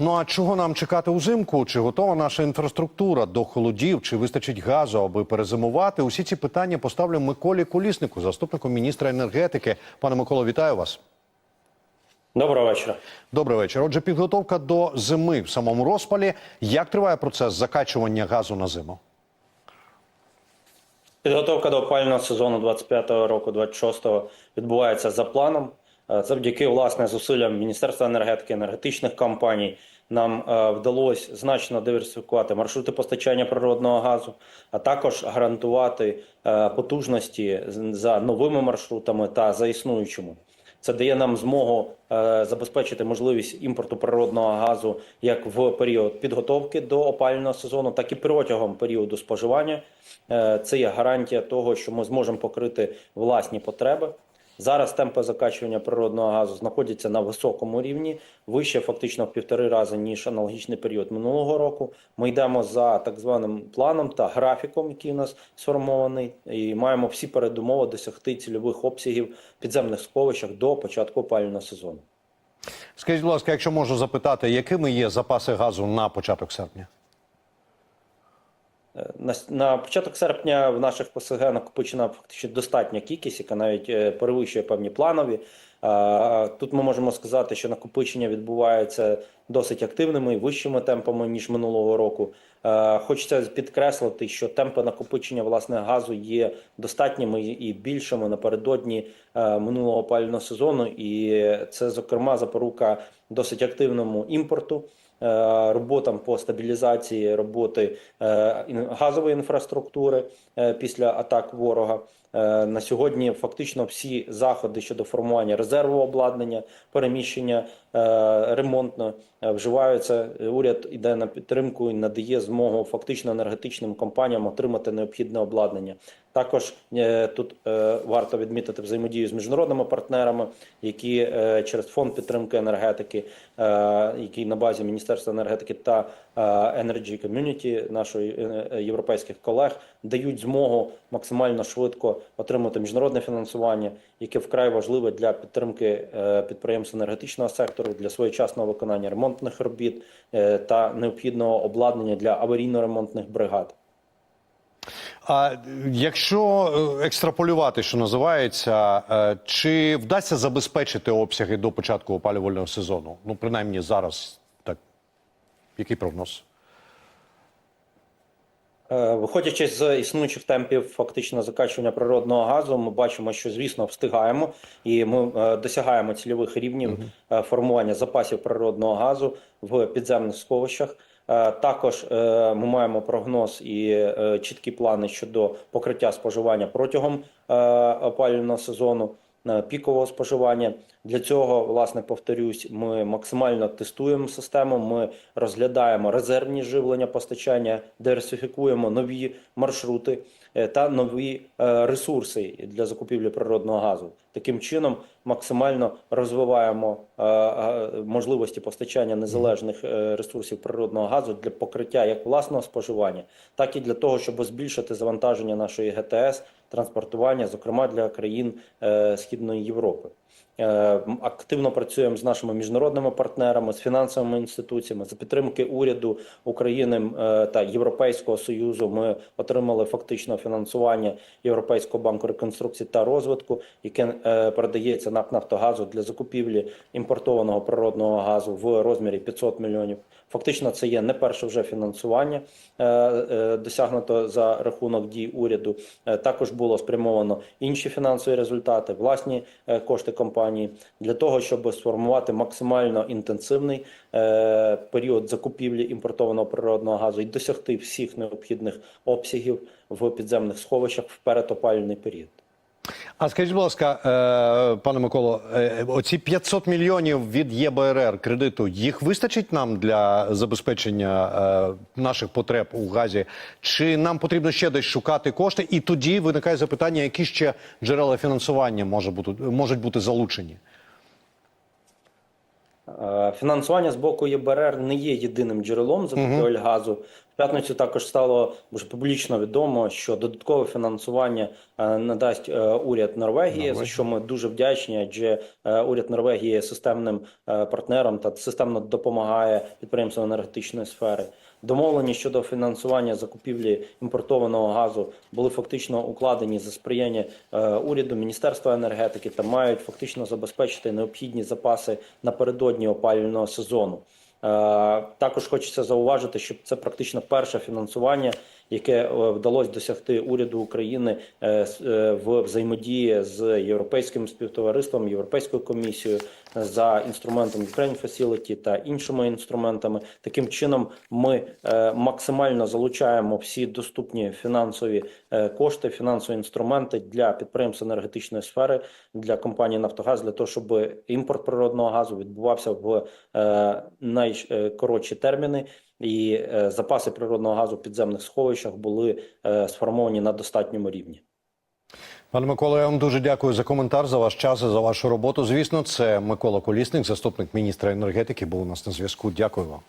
Ну а чого нам чекати узимку? Чи готова наша інфраструктура до холодів? Чи вистачить газу, аби перезимувати? Усі ці питання поставлю Миколі Коліснику, заступнику міністра енергетики. Пане Миколо, вітаю вас. Доброго вечора. Добрий вечір. Отже, підготовка до зими в самому розпалі. Як триває процес закачування газу на зиму? Підготовка до опалювального сезону 25-го року, 26-го відбувається за планом. Е, Завдяки власне зусиллям Міністерства енергетики, енергетичних компаній нам е, вдалося значно диверсифікувати маршрути постачання природного газу, а також гарантувати е, потужності за новими маршрутами та за існуючими. Це дає нам змогу забезпечити можливість імпорту природного газу як в період підготовки до опалювального сезону, так і протягом періоду споживання. Це є гарантія того, що ми зможемо покрити власні потреби. Зараз темпи закачування природного газу знаходяться на високому рівні, вище фактично в півтори рази ніж аналогічний період минулого року. Ми йдемо за так званим планом та графіком, який у нас сформований, і маємо всі передумови досягти цільових обсягів підземних сховищах до початку опалювального сезону. Скажіть, будь ласка, якщо можу запитати, якими є запаси газу на початок серпня? На, на початок серпня в наших ПСГ накопичена фактично достатня кількість, яка навіть е, перевищує певні планові. А, Тут ми можемо сказати, що накопичення відбувається досить активними і вищими темпами ніж минулого року. Е, Хочеться підкреслити, що темпи накопичення власне газу є достатніми і більшими напередодні е, минулого опалювального сезону, і це зокрема запорука досить активному імпорту е, роботам по стабілізації роботи е, газової інфраструктури е, після атак ворога. Е, На сьогодні фактично всі заходи щодо формування резерву обладнання, переміщення е, ремонтно е, вживаються. Уряд іде на підтримку і надає змогу фактично енергетичним компаніям отримати необхідне обладнання. Також тут варто відмітити взаємодію з міжнародними партнерами, які через фонд підтримки енергетики, який на базі Міністерства енергетики та Energy Community, нашої європейських колег, дають змогу максимально швидко отримати міжнародне фінансування, яке вкрай важливе для підтримки е, підприємств енергетичного сектору, для своєчасного виконання ремонтних робіт е, та необхідного обладнання для аварійно-ремонтних бригад. А якщо е, екстраполювати, що називається, чи вдасться забезпечити обсяги до початку опалювального сезону? Ну, принаймні зараз так. Який прогноз? Е, Виходячи з існуючих темпів фактично закачування природного газу, ми бачимо, що звісно встигаємо, і ми е, досягаємо цільових рівнів е, формування запасів природного газу в підземних сховищах. Також ми маємо прогноз і чіткі плани щодо покриття споживання протягом опалювального сезону. Е, Пікового споживання для цього, власне, повторюсь, ми максимально тестуємо систему. Ми розглядаємо резервні живлення постачання, диверсифікуємо нові маршрути е, та нові е, ресурси для закупівлі природного газу. Таким чином максимально розвиваємо можливості постачання незалежних е, ресурсів природного газу для покриття як власного споживання, так і для того, щоб збільшити завантаження нашої ГТС транспортування, зокрема для країн е, Східної Європи. Е, Активно працюємо з нашими міжнародними партнерами, з фінансовими інституціями за підтримки уряду України е, та Європейського союзу. Ми отримали фактично фінансування Європейського банку реконструкції та розвитку, яке е, передається НАК Нафтогазу для закупівлі імпортованого природного газу в розмірі 500 мільйонів. Фактично, це є не перше вже фінансування досягнуто за рахунок дій уряду. Також було спрямовано інші фінансові результати, власні кошти компанії для того, щоб сформувати максимально інтенсивний е, період закупівлі імпортованого природного газу і досягти всіх необхідних обсягів в підземних сховищах в передопалювальний період. А скажіть, будь ласка, е, пане Миколо, е, оці 500 мільйонів від ЄБРР кредиту, їх вистачить нам для забезпечення е, наших потреб у газі? Чи нам потрібно ще десь шукати кошти? І тоді виникає запитання, які ще джерела фінансування може бути, можуть бути залучені? Фінансування з боку ЄБРР не є єдиним джерелом закупівель газу. В п'ятницю також стало вже публічно відомо, що додаткове фінансування е, надасть е, уряд Норвегії, за що ми дуже вдячні, адже е, уряд Норвегії є системним партнером та системно допомагає підприємствам енергетичної сфери. Домовлені щодо фінансування закупівлі імпортованого газу були фактично укладені за сприяння уряду Міністерства енергетики та мають фактично забезпечити необхідні запаси напередодні опалювального сезону. Е, Також хочеться зауважити, що це практично перше фінансування, яке е, вдалося досягти уряду України е, е, в взаємодії з європейським співтовариством, європейською комісією за інструментом Ukraine Facility та іншими інструментами. Таким чином, ми максимально залучаємо всі доступні фінансові кошти, фінансові інструменти для підприємств енергетичної сфери для компанії Нафтогаз для того, щоб імпорт природного газу відбувався в найкоротші терміни, і е, запаси природного газу в підземних сховищах були е, сформовані на достатньому рівні. Пане Микола, я вам дуже дякую за коментар, за ваш час і за вашу роботу. Звісно, це Микола Колісник, заступник міністра енергетики, був у нас на зв'язку. Дякую вам.